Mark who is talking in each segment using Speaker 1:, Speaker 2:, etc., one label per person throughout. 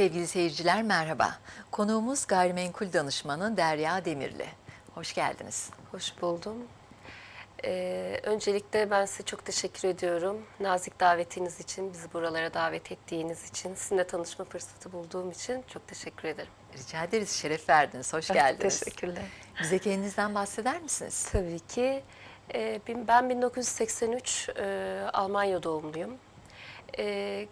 Speaker 1: Sevgili seyirciler merhaba. Konuğumuz gayrimenkul danışmanı Derya Demirli. Hoş geldiniz.
Speaker 2: Hoş buldum. Ee, öncelikle ben size çok teşekkür ediyorum. Nazik davetiniz için, bizi buralara davet ettiğiniz için, sizinle tanışma fırsatı bulduğum için çok teşekkür ederim.
Speaker 1: Rica ederiz, şeref verdiniz. Hoş geldiniz.
Speaker 2: Teşekkürler.
Speaker 1: Bize kendinizden bahseder misiniz?
Speaker 2: Tabii ki. Ee, ben 1983 e, Almanya doğumluyum. E,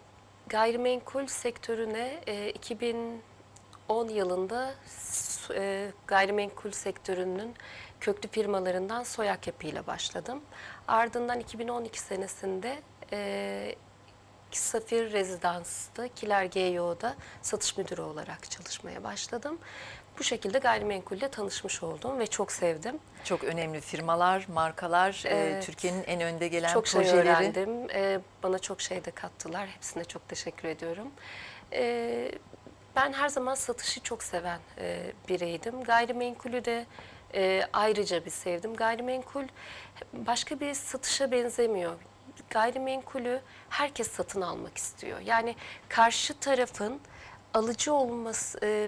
Speaker 2: gayrimenkul sektörüne e, 2010 yılında s- e, gayrimenkul sektörünün köklü firmalarından Soyak Yapı ile başladım. Ardından 2012 senesinde e, Safir Rezidans'ta Kiler GYO'da satış müdürü olarak çalışmaya başladım. Bu şekilde gayrimenkulle tanışmış oldum ve çok sevdim.
Speaker 1: Çok önemli firmalar, markalar, e,
Speaker 2: Evet.
Speaker 1: Türkiye'nin en önde gelen
Speaker 2: Çok şey
Speaker 1: projeleri.
Speaker 2: öğrendim. Ee, bana çok şey de kattılar. Hepsine çok teşekkür ediyorum. Ben her zaman satışı çok seven e, bireydim. Gayrimenkulü de e, ayrıca bir sevdim. Gayrimenkul başka bir satışa benzemiyor. Gayrimenkulü herkes satın almak istiyor. Yani karşı tarafın alıcı olması, e,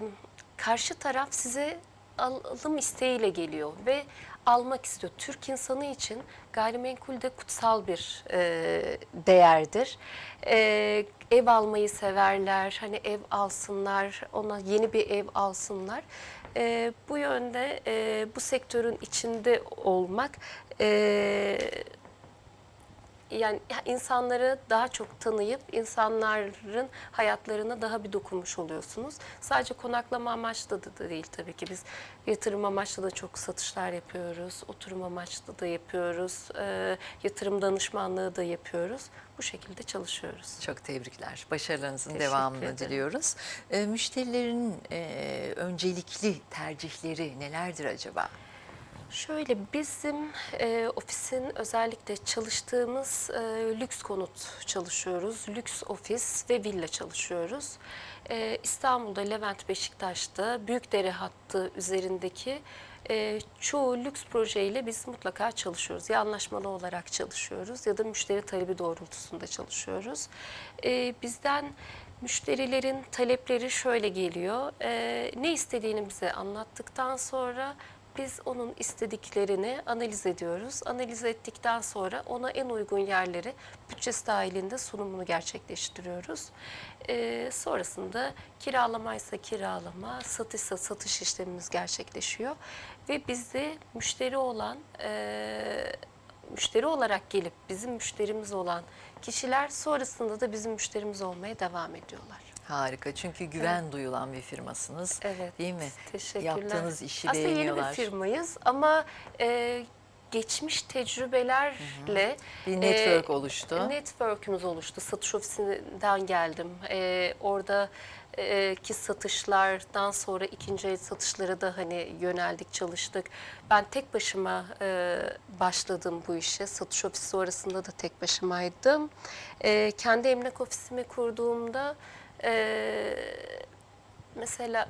Speaker 2: karşı taraf size alım isteğiyle geliyor ve almak istiyor. Türk insanı için gayrimenkul de kutsal bir e, değerdir. E, ev almayı severler, hani ev alsınlar, ona yeni bir ev alsınlar. E, bu yönde e, bu sektörün içinde olmak e, yani insanları daha çok tanıyıp insanların hayatlarına daha bir dokunmuş oluyorsunuz. Sadece konaklama amaçlı da değil tabii ki biz yatırım amaçlı da çok satışlar yapıyoruz. Oturum amaçlı da yapıyoruz. e, yatırım danışmanlığı da yapıyoruz. Bu şekilde çalışıyoruz.
Speaker 1: Çok tebrikler. Başarılarınızın
Speaker 2: Teşekkür
Speaker 1: devamını
Speaker 2: ederim.
Speaker 1: diliyoruz. E, müşterilerin e, öncelikli tercihleri nelerdir acaba?
Speaker 2: Şöyle bizim e, ofisin özellikle çalıştığımız e, lüks konut çalışıyoruz. Lüks ofis ve villa çalışıyoruz. E, İstanbul'da Levent Beşiktaş'ta Büyükdere hattı üzerindeki e, çoğu lüks projeyle biz mutlaka çalışıyoruz. Ya anlaşmalı olarak çalışıyoruz ya da müşteri talebi doğrultusunda çalışıyoruz. E, bizden müşterilerin talepleri şöyle geliyor. E, ne istediğini bize anlattıktan sonra biz onun istediklerini analiz ediyoruz. Analiz ettikten sonra ona en uygun yerleri bütçesi dahilinde sunumunu gerçekleştiriyoruz. Ee, sonrasında kiralamaysa kiralama, satışsa satış işlemimiz gerçekleşiyor. Ve bizde müşteri olan, e, müşteri olarak gelip bizim müşterimiz olan kişiler sonrasında da bizim müşterimiz olmaya devam ediyorlar.
Speaker 1: Harika. Çünkü güven duyulan bir firmasınız.
Speaker 2: Evet.
Speaker 1: Değil mi?
Speaker 2: Teşekkürler.
Speaker 1: Yaptığınız işi
Speaker 2: Aslında yeni
Speaker 1: beğeniyorlar.
Speaker 2: bir firmayız ama e, geçmiş tecrübelerle
Speaker 1: Bir network
Speaker 2: e,
Speaker 1: oluştu.
Speaker 2: Network'ümüz oluştu. Satış ofisinden geldim. E, orada e, ki satışlardan sonra ikinci el satışlara da hani yöneldik, çalıştık. Ben tek başıma e, başladım bu işe. Satış ofisi sonrasında da tek başımaydım. E, kendi emlak ofisimi kurduğumda e, mesela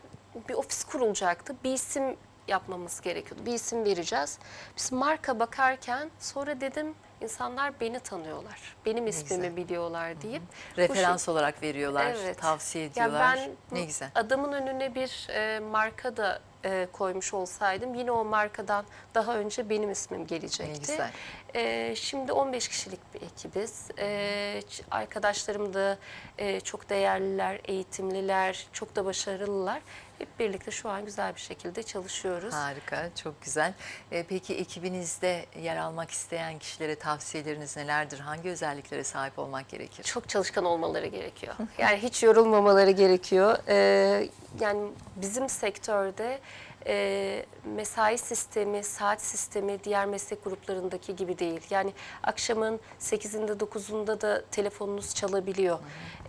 Speaker 2: bir ofis kurulacaktı. Bir isim yapmamız gerekiyordu. Bir isim vereceğiz. Biz marka bakarken sonra dedim insanlar beni tanıyorlar. Benim ismimi
Speaker 1: güzel.
Speaker 2: biliyorlar deyip. bu
Speaker 1: Referans olarak veriyorlar,
Speaker 2: Evet.
Speaker 1: tavsiye ediyorlar.
Speaker 2: ben
Speaker 1: ne güzel.
Speaker 2: adamın önüne bir e, marka da e, koymuş olsaydım yine o markadan daha önce benim ismim gelecekti.
Speaker 1: Ne güzel.
Speaker 2: E, şimdi 15 kişilik bir ekibiz. E, arkadaşlarım da e, çok değerliler, eğitimliler, çok da başarılılar. Hep birlikte şu an güzel bir şekilde çalışıyoruz.
Speaker 1: Harika, çok güzel. Ee, peki ekibinizde yer almak isteyen kişilere tavsiyeleriniz nelerdir? Hangi özelliklere sahip olmak gerekir?
Speaker 2: çok çalışkan olmaları gerekiyor. Yani hiç yorulmamaları gerekiyor. Ee, yani bizim sektörde e, mesai sistemi, saat sistemi diğer meslek gruplarındaki gibi değil. Yani akşamın 8'inde 9'unda da telefonunuz çalabiliyor.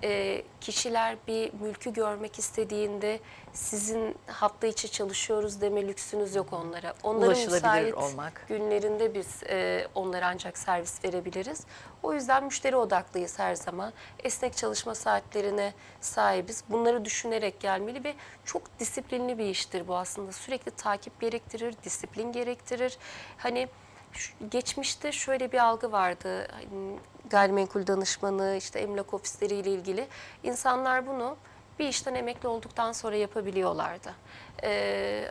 Speaker 2: Ee, kişiler bir mülkü görmek istediğinde sizin hafta içi çalışıyoruz deme lüksünüz yok onlara. Onların müsait
Speaker 1: olmak.
Speaker 2: günlerinde biz e, onlara ancak servis verebiliriz. O yüzden müşteri odaklıyız her zaman. Esnek çalışma saatlerine sahibiz. Bunları düşünerek gelmeli ve çok disiplinli bir iştir bu aslında. Sürekli takip gerektirir, disiplin gerektirir. Hani geçmişte şöyle bir algı vardı. Hani gayrimenkul danışmanı, işte emlak ofisleriyle ilgili. İnsanlar bunu bir işten emekli olduktan sonra yapabiliyorlardı. E,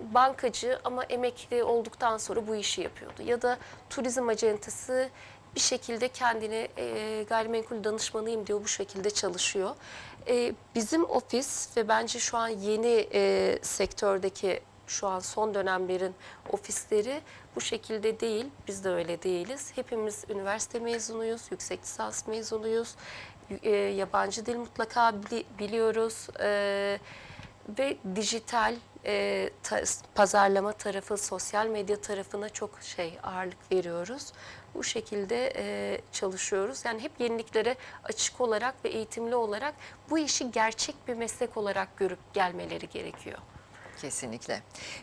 Speaker 2: bankacı ama emekli olduktan sonra bu işi yapıyordu. Ya da turizm acentası bir şekilde kendini e, gayrimenkul danışmanıyım diyor bu şekilde çalışıyor. E, bizim ofis ve bence şu an yeni e, sektördeki şu an son dönemlerin ofisleri bu şekilde değil. Biz de öyle değiliz. Hepimiz üniversite mezunuyuz, yüksek lisans mezunuyuz. E, yabancı dil mutlaka bili- biliyoruz. E, ve dijital e, ta- pazarlama tarafı, sosyal medya tarafına çok şey ağırlık veriyoruz. Bu şekilde e, çalışıyoruz. Yani hep yeniliklere açık olarak ve eğitimli olarak bu işi gerçek bir meslek olarak görüp gelmeleri gerekiyor.
Speaker 1: Kesinlikle.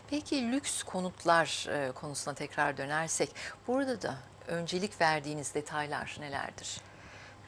Speaker 1: Peki lüks konutlar e, konusuna tekrar dönersek burada da öncelik verdiğiniz detaylar nelerdir?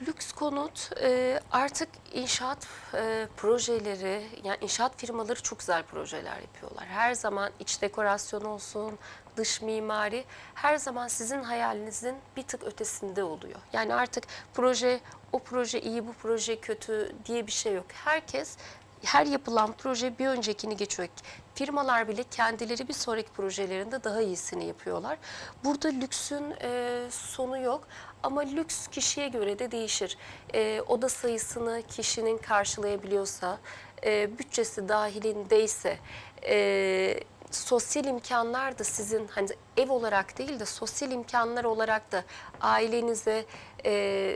Speaker 2: Lüks konut e, artık inşaat e, projeleri, yani inşaat firmaları çok güzel projeler yapıyorlar. Her zaman iç dekorasyon olsun, dış mimari her zaman sizin hayalinizin bir tık ötesinde oluyor. Yani artık proje, o proje iyi, bu proje kötü diye bir şey yok. Herkes her yapılan proje bir öncekini geçiyor. Firmalar bile kendileri bir sonraki projelerinde daha iyisini yapıyorlar. Burada lüksün e, sonu yok ama lüks kişiye göre de değişir. E, oda sayısını kişinin karşılayabiliyorsa, e, bütçesi dahilindeyse, e, sosyal imkanlar da sizin hani ev olarak değil de sosyal imkanlar olarak da ailenize e,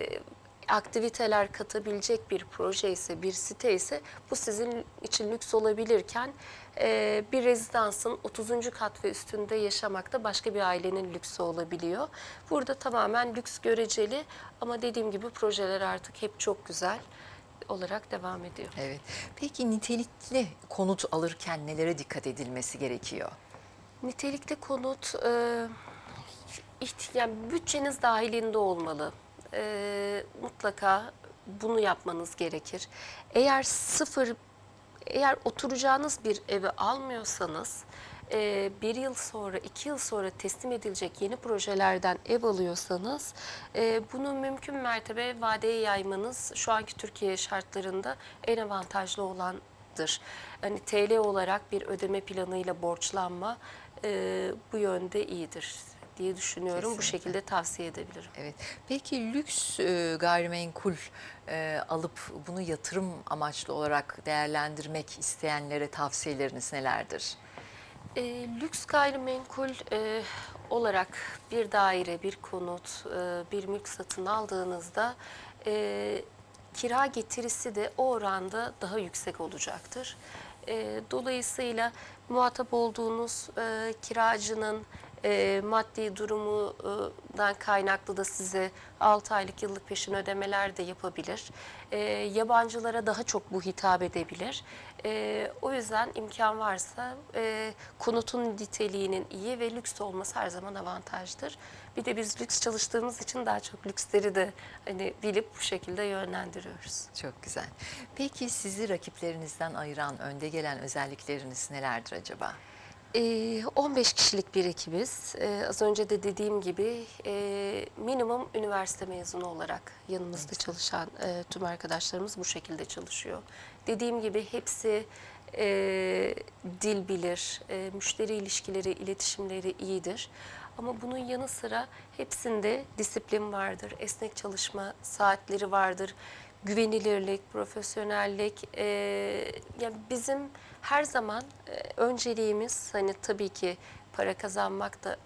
Speaker 2: aktiviteler katabilecek bir proje ise, bir site ise bu sizin için lüks olabilirken e, bir rezidansın 30. kat ve üstünde yaşamak da başka bir ailenin lüksü olabiliyor. Burada tamamen lüks göreceli ama dediğim gibi projeler artık hep çok güzel olarak devam ediyor.
Speaker 1: Evet. Peki nitelikli konut alırken nelere dikkat edilmesi gerekiyor?
Speaker 2: Nitelikli konut e, yani bütçeniz dahilinde olmalı. E, mutlaka bunu yapmanız gerekir. Eğer sıfır, eğer oturacağınız bir evi almıyorsanız e, bir yıl sonra, iki yıl sonra teslim edilecek yeni projelerden ev alıyorsanız e, bunu mümkün mertebe vadeye yaymanız şu anki Türkiye şartlarında en avantajlı olandır. Hani TL olarak bir ödeme planıyla borçlanma e, bu yönde iyidir diye düşünüyorum. Bu
Speaker 1: Kesinlikle.
Speaker 2: şekilde tavsiye edebilirim.
Speaker 1: Evet. Peki lüks e, gayrimenkul e, alıp bunu yatırım amaçlı olarak değerlendirmek isteyenlere tavsiyeleriniz nelerdir?
Speaker 2: E, lüks gayrimenkul e, olarak bir daire, bir konut, e, bir mülk satın aldığınızda e, kira getirisi de o oranda daha yüksek olacaktır. E, dolayısıyla muhatap olduğunuz e, kiracının e, maddi durumundan kaynaklı da size 6 aylık yıllık peşin ödemeler de yapabilir. E, yabancılara daha çok bu hitap edebilir. E, o yüzden imkan varsa e, konutun niteliğinin iyi ve lüks olması her zaman avantajdır. Bir de biz lüks çalıştığımız için daha çok lüksleri de hani bilip bu şekilde yönlendiriyoruz.
Speaker 1: Çok güzel. Peki sizi rakiplerinizden ayıran önde gelen özellikleriniz nelerdir acaba?
Speaker 2: Ee, 15 kişilik bir ekibiz. Az önce de dediğim gibi e, minimum üniversite mezunu olarak yanımızda çalışan e, tüm arkadaşlarımız bu şekilde çalışıyor. Dediğim gibi hepsi e, dil bilir, e, müşteri ilişkileri, iletişimleri iyidir. Ama bunun yanı sıra hepsinde disiplin vardır, esnek çalışma saatleri vardır, güvenilirlik, profesyonellik. e, yani bizim her zaman e, önceliğimiz hani tabii ki para kazanmak da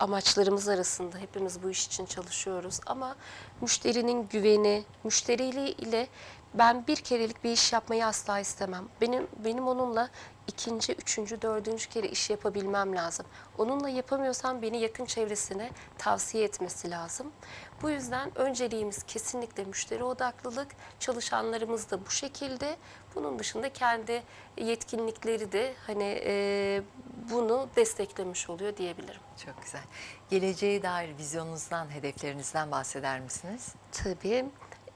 Speaker 2: amaçlarımız arasında hepimiz bu iş için çalışıyoruz ama müşterinin güveni, müşteriyle ile ben bir kerelik bir iş yapmayı asla istemem. Benim benim onunla ikinci, üçüncü, dördüncü kere iş yapabilmem lazım. Onunla yapamıyorsam beni yakın çevresine tavsiye etmesi lazım. Bu yüzden önceliğimiz kesinlikle müşteri odaklılık. Çalışanlarımız da bu şekilde. Bunun dışında kendi yetkinlikleri de hani e, bunu desteklemiş oluyor diyebilirim.
Speaker 1: Çok güzel. Geleceğe dair vizyonunuzdan, hedeflerinizden bahseder misiniz?
Speaker 2: Tabii.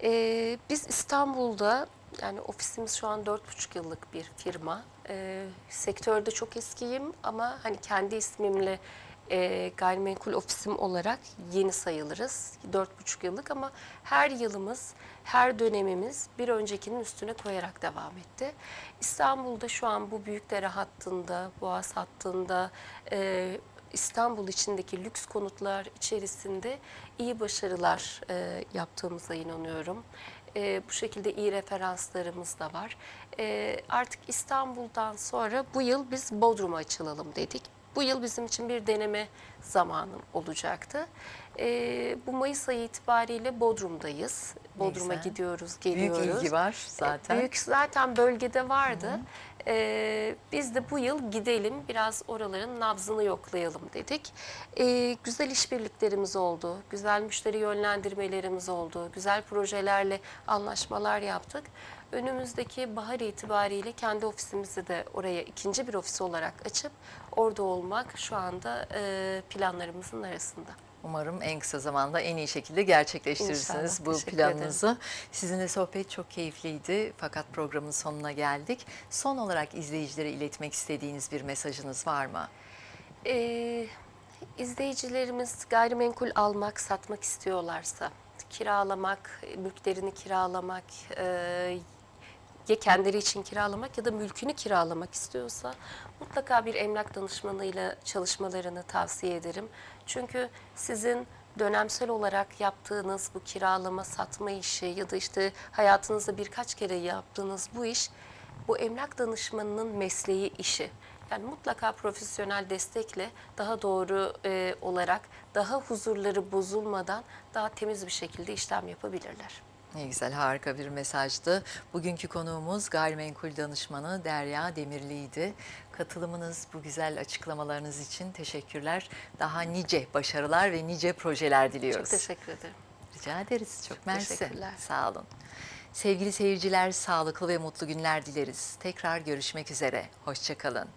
Speaker 2: Ee, biz İstanbul'da yani ofisimiz şu an dört buçuk yıllık bir firma. Ee, sektörde çok eskiyim ama hani kendi ismimle e, gayrimenkul ofisim olarak yeni sayılırız. Dört buçuk yıllık ama her yılımız, her dönemimiz bir öncekinin üstüne koyarak devam etti. İstanbul'da şu an bu Büyükdere hattında, Boğaz hattında, e, İstanbul içindeki lüks konutlar içerisinde iyi başarılar e, yaptığımıza inanıyorum. E, bu şekilde iyi referanslarımız da var. E, artık İstanbul'dan sonra bu yıl biz Bodrum'a açılalım dedik. Bu yıl bizim için bir deneme zamanı olacaktı. E, bu Mayıs ayı itibariyle Bodrum'dayız. Bodrum'a gidiyoruz,
Speaker 1: Büyük
Speaker 2: geliyoruz.
Speaker 1: ilgi var zaten.
Speaker 2: Büyük zaten bölgede vardı. Ee, biz de bu yıl gidelim biraz oraların nabzını yoklayalım dedik. Ee, güzel işbirliklerimiz oldu, güzel müşteri yönlendirmelerimiz oldu, güzel projelerle anlaşmalar yaptık. Önümüzdeki bahar itibariyle kendi ofisimizi de oraya ikinci bir ofis olarak açıp orada olmak şu anda e, planlarımızın arasında.
Speaker 1: Umarım en kısa zamanda en iyi şekilde gerçekleştirirsiniz
Speaker 2: İnşallah,
Speaker 1: bu planınızı. Sizinle sohbet çok keyifliydi fakat programın sonuna geldik. Son olarak izleyicilere iletmek istediğiniz bir mesajınız var mı?
Speaker 2: Ee, izleyicilerimiz gayrimenkul almak, satmak istiyorlarsa, kiralamak, mülklerini kiralamak, e, ya kendileri için kiralamak ya da mülkünü kiralamak istiyorsa mutlaka bir emlak danışmanıyla çalışmalarını tavsiye ederim. Çünkü sizin dönemsel olarak yaptığınız bu kiralama, satma işi ya da işte hayatınızda birkaç kere yaptığınız bu iş bu emlak danışmanının mesleği işi. Yani mutlaka profesyonel destekle daha doğru e, olarak daha huzurları bozulmadan daha temiz bir şekilde işlem yapabilirler.
Speaker 1: Ne güzel, harika bir mesajdı. Bugünkü konuğumuz gayrimenkul danışmanı Derya Demirli'ydi. Katılımınız, bu güzel açıklamalarınız için teşekkürler. Daha nice başarılar ve nice projeler
Speaker 2: Çok
Speaker 1: diliyoruz.
Speaker 2: teşekkür ederim.
Speaker 1: Rica ederiz. Çok,
Speaker 2: Çok
Speaker 1: mersi.
Speaker 2: teşekkürler.
Speaker 1: Sağ olun. Sevgili seyirciler, sağlıklı ve mutlu günler dileriz. Tekrar görüşmek üzere. Hoşçakalın.